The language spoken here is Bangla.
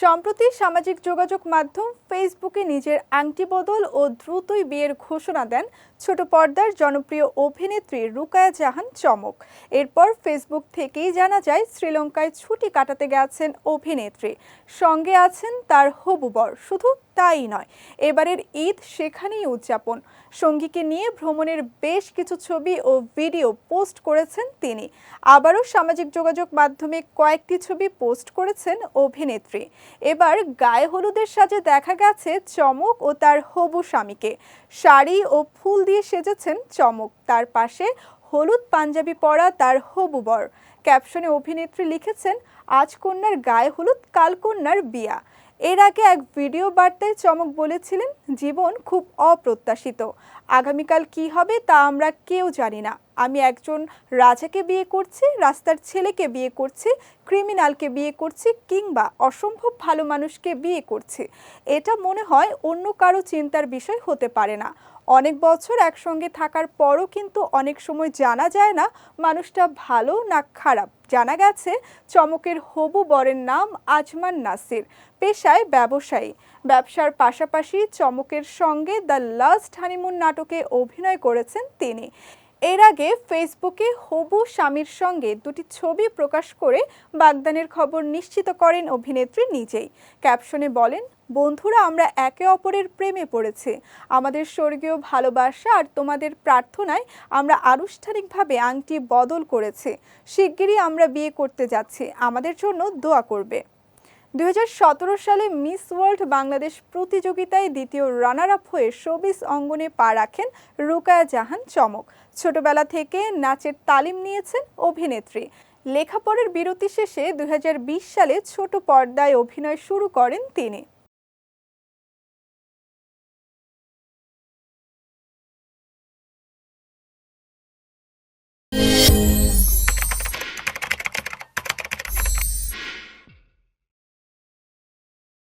সম্প্রতি সামাজিক যোগাযোগ মাধ্যম ফেসবুকে নিজের আংটি বদল ও দ্রুতই বিয়ের ঘোষণা দেন ছোট পর্দার জনপ্রিয় অভিনেত্রী রুকায়া জাহান চমক। এরপর ফেসবুক থেকেই জানা যায়, শ্রীলঙ্কায় ছুটি কাটাতে গেছেন অভিনেত্রী। সঙ্গে আছেন তার হবু বর। শুধু তাই নয়, এবারের ঈদ সেখানেই উদযাপন। সঙ্গীকে নিয়ে ভ্রমণের বেশ কিছু ছবি ও ভিডিও পোস্ট করেছেন তিনি। আবারও সামাজিক যোগাযোগ মাধ্যমে কয়েকটি ছবি পোস্ট করেছেন অভিনেত্রী। এবার গায়ে হলুদের সাজে দেখা গেছে চমক ও তার হবু স্বামীকে। শাড়ি ও ফুল দিয়ে সেজেছেন চমক। তার পাশে হলুদ পাঞ্জাবি পরা তার হবু বর। ক্যাপশনে অভিনেত্রী লিখেছেন, আজ কন্যার গায়ে হলুদ, কাল কন্যার বিয়া। এর আগে এক ভিডিও বার্তায় চমক বলেছিলেন, জীবন খুব অপ্রত্যাশিত। আগামীকাল কি হবে তা আমরা কেউ জানি না। আমি একজন রাজাকে বিয়ে করছি, রাস্তার ছেলেকে বিয়ে করছি ক্রিমিনালকে বিয়ে করছি কিংবা অসম্ভব ভালো মানুষকে বিয়ে করছি। এটা মনে হয় অন্য কারও চিন্তার বিষয় হতে পারে না। অনেক বছর একসঙ্গে থাকার পরও কিন্তু অনেক সময় জানা যায় না মানুষটা ভালো না খারাপ। জানা গেছে চমকের হবু বরের নাম আজমান নাসির, পেশায় ব্যবসায়ী। ব্যবসার পাশাপাশি চমকের সঙ্গে দ্য লাস্ট হানিমুন নাটকে অভিনয় করেছেন তিনি। এর আগে ফেসবুকে হবু স্বামীর সঙ্গে দুটি ছবি প্রকাশ করে বাগদানের খবর নিশ্চিত করেন অভিনেত্রী নিজেই। ক্যাপশনে বলেন, বন্ধুরা, আমরা একে অপরের প্রেমে পড়েছি। আমাদের স্বর্গীয় ভালোবাসা আর তোমাদের প্রার্থনায় আমরা আনুষ্ঠানিকভাবে আংটি বদল করেছি। শিগগিরই আমরা বিয়ে করতে যাচ্ছি। আমাদের জন্য দোয়া করবে। দুই হাজার সতেরো সালে মিস ওয়ার্ল্ড বাংলাদেশ প্রতিযোগিতায় দ্বিতীয় রানার আপ হয়ে শোবিস অঙ্গনে পা রাখেন রুকায়া জাহান চমক। ছোটবেলা থেকে নাচের তালিম নিয়েছেন অভিনেত্রী। লেখাপড়ার বিরতি শেষে দুই হাজার বিশ সালে ছোট পর্দায় অভিনয় শুরু করেন তিনি।